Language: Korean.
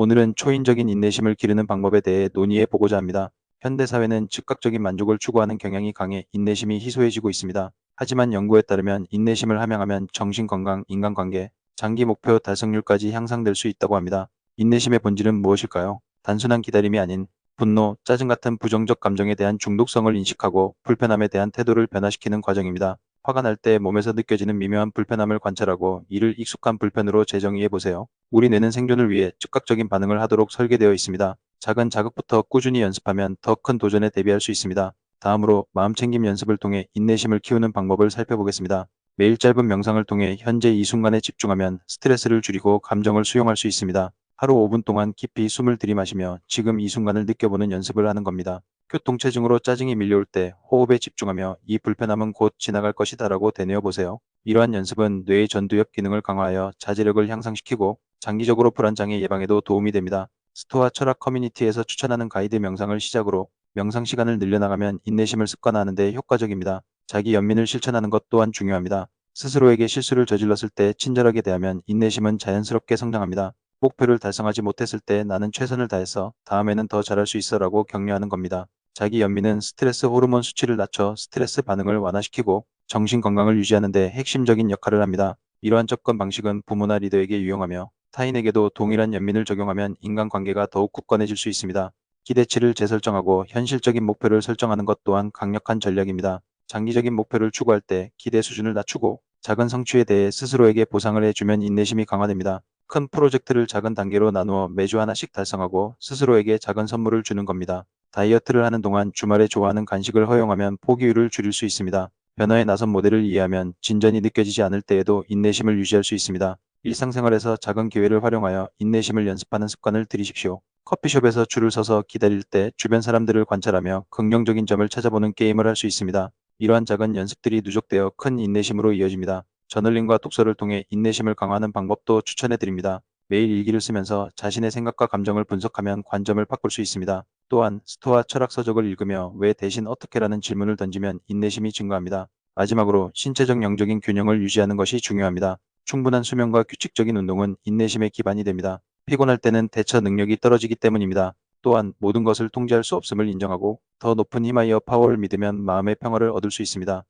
오늘은 초인적인 인내심을 기르는 방법에 대해 논의해 보고자 합니다. 현대 사회는 즉각적인 만족을 추구하는 경향이 강해 인내심이 희소해지고 있습니다. 하지만 연구에 따르면 인내심을 함양하면 정신 건강, 인간관계, 장기 목표 달성률까지 향상될 수 있다고 합니다. 인내심의 본질은 무엇일까요? 단순한 기다림이 아닌 분노, 짜증 같은 부정적 감정에 대한 중독성을 인식하고 불편함에 대한 태도를 변화시키는 과정입니다. 화가 날 때 몸에서 느껴지는 미묘한 불편함을 관찰하고 이를 익숙한 불편으로 재정의해 보세요. 우리 뇌는 생존을 위해 즉각적인 반응을 하도록 설계되어 있습니다. 작은 자극부터 꾸준히 연습하면 더 큰 도전에 대비할 수 있습니다. 다음으로 마음챙김 연습을 통해 인내심을 키우는 방법을 살펴보겠습니다. 매일 짧은 명상을 통해 현재 이 순간에 집중하면 스트레스를 줄이고 감정을 수용할 수 있습니다. 하루 5분 동안 깊이 숨을 들이마시며 지금 이 순간을 느껴보는 연습을 하는 겁니다. 교통체증으로 짜증이 밀려올 때 호흡에 집중하며 이 불편함은 곧 지나갈 것이다 라고 되뇌어 보세요. 이러한 연습은 뇌의 전두엽 기능을 강화하여 자제력을 향상시키고 장기적으로 불안장애 예방에도 도움이 됩니다. 스토아 철학 커뮤니티에서 추천하는 가이드 명상을 시작으로 명상 시간을 늘려나가면 인내심을 습관화하는 데 효과적입니다. 자기 연민을 실천하는 것 또한 중요합니다. 스스로에게 실수를 저질렀을 때 친절하게 대하면 인내심은 자연스럽게 성장합니다. 목표를 달성하지 못했을 때 나는 최선을 다했어. 다음에는 더 잘할 수 있어라고 격려하는 겁니다. 자기 연민은 스트레스 호르몬 수치를 낮춰 스트레스 반응을 완화시키고 정신 건강을 유지하는 데 핵심적인 역할을 합니다. 이러한 접근 방식은 부모나 리더에게 유용하며 타인에게도 동일한 연민을 적용하면 인간관계가 더욱 굳건해질 수 있습니다. 기대치를 재설정하고 현실적인 목표를 설정하는 것 또한 강력한 전략입니다. 장기적인 목표를 추구할 때 기대 수준을 낮추고 작은 성취에 대해 스스로에게 보상을 해주면 인내심이 강화됩니다. 큰 프로젝트를 작은 단계로 나누어 매주 하나씩 달성하고 스스로에게 작은 선물을 주는 겁니다. 다이어트를 하는 동안 주말에 좋아하는 간식을 허용하면 포기율을 줄일 수 있습니다. 변화에 나선 모델을 이해하면 진전이 느껴지지 않을 때에도 인내심을 유지할 수 있습니다. 일상생활에서 작은 기회를 활용하여 인내심을 연습하는 습관을 들이십시오. 커피숍에서 줄을 서서 기다릴 때 주변 사람들을 관찰하며 긍정적인 점을 찾아보는 게임을 할 수 있습니다. 이러한 작은 연습들이 누적되어 큰 인내심으로 이어집니다. 저널링과 독서를 통해 인내심을 강화하는 방법도 추천해 드립니다. 매일 일기를 쓰면서 자신의 생각과 감정을 분석하면 관점을 바꿀 수 있습니다. 또한 스토아 철학 서적을 읽으며 왜 대신 어떻게라는 질문을 던지면 인내심이 증가합니다. 마지막으로 신체적 영적인 균형을 유지하는 것이 중요합니다. 충분한 수면과 규칙적인 운동은 인내심의 기반이 됩니다. 피곤할 때는 대처 능력이 떨어지기 때문입니다. 또한 모든 것을 통제할 수 없음을 인정하고 더 높은 힘하여 파워를 믿으면 마음의 평화를 얻을 수 있습니다.